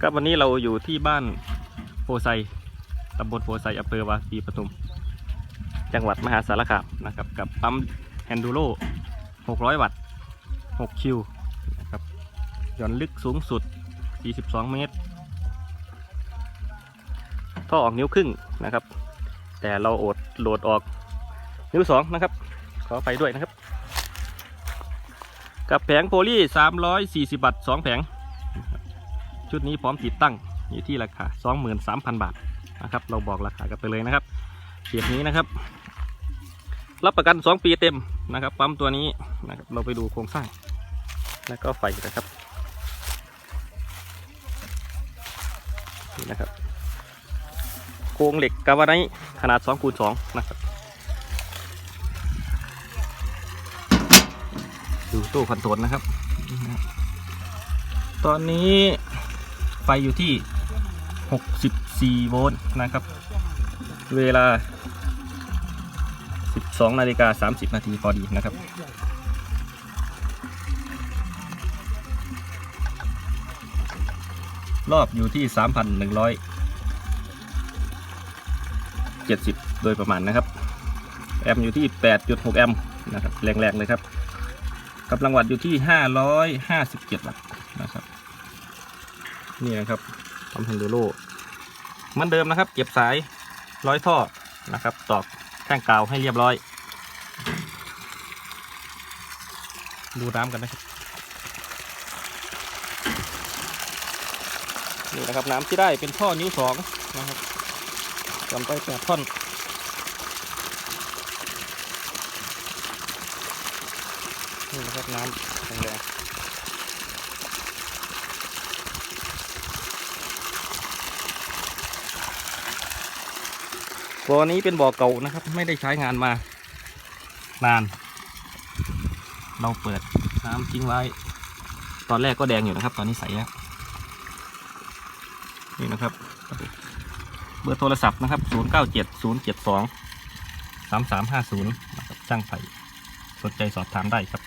ครับวันนี้เราอยู่ที่บ้านโพไซตำบลโพไซอำเภอวาปีปทุม จังหวัดมหาสารคามนะครับ กับปั๊มแอนดูโร่600 วัตต์ 6 คิวนะครับหย่อนลึกสูงสุด 42 เมตร ท่อออกนิ้วครึ่งนะครับ แต่เราโอดโหลดออกนิ้วสองนะครับ ขอไปด้วยนะครับ กับแผงโพลี340บาท2แผง ชุดนี้พร้อมติดตั้งอยู่ที่ราคา 23,000 บาทนะครับ เราบอกราคากันไปเลยนะครับเกียบนี้นะครับ รับประกัน 2 ปีเต็มนะครับ ปั๊มตัวนี้นะครับเราไปดูโครงสร้าง แล้วก็ไฟนะครับนี่นะครับโครงเหล็กกาวไนขนาด2คูณ2นะครับดูตู้คอนโทรลนะครับ ตอนนี้ ไฟอยู่ที่ 64 โวลต์นะครับ เวลา 12 นาฬิกา 30 นาทีพอดีนะครับรอบอยู่ที่ 3,170 โดยประมาณนะครับ แอมป์อยู่ที่ 8.6 แอมป์นะครับ แรงๆเลยครับกำลังวัตต์อยู่ที่ 557 วัตต์นะครับ นี่นะครับทำเฮนดูโลเหมือนเดิมนะครับ เก็บสายร้อยท่อนะครับ ตอกแท่งกาวให้เรียบร้อย ดูน้ำกันนะครับนี่นะครับน้ำที่ได้เป็นท่อนิ้วสองนะครับจำไปแปดท่อนนี่นะครับน้ำแรง บ่อนี้เป็นบ่อเก่านะครับ ไม่ได้ใช้งานมานาน เราเปิดน้ำทิ้งไว้ ตอนแรกก็แดงอยู่นะครับ ตอนนี้ใสแล้วนี่นะครับ เบอร์โทรศัพท์นะครับ 0 9 7 0 7 2 3 3 5 0นะครับช่างไฟสนใจสอบถามได้ครับ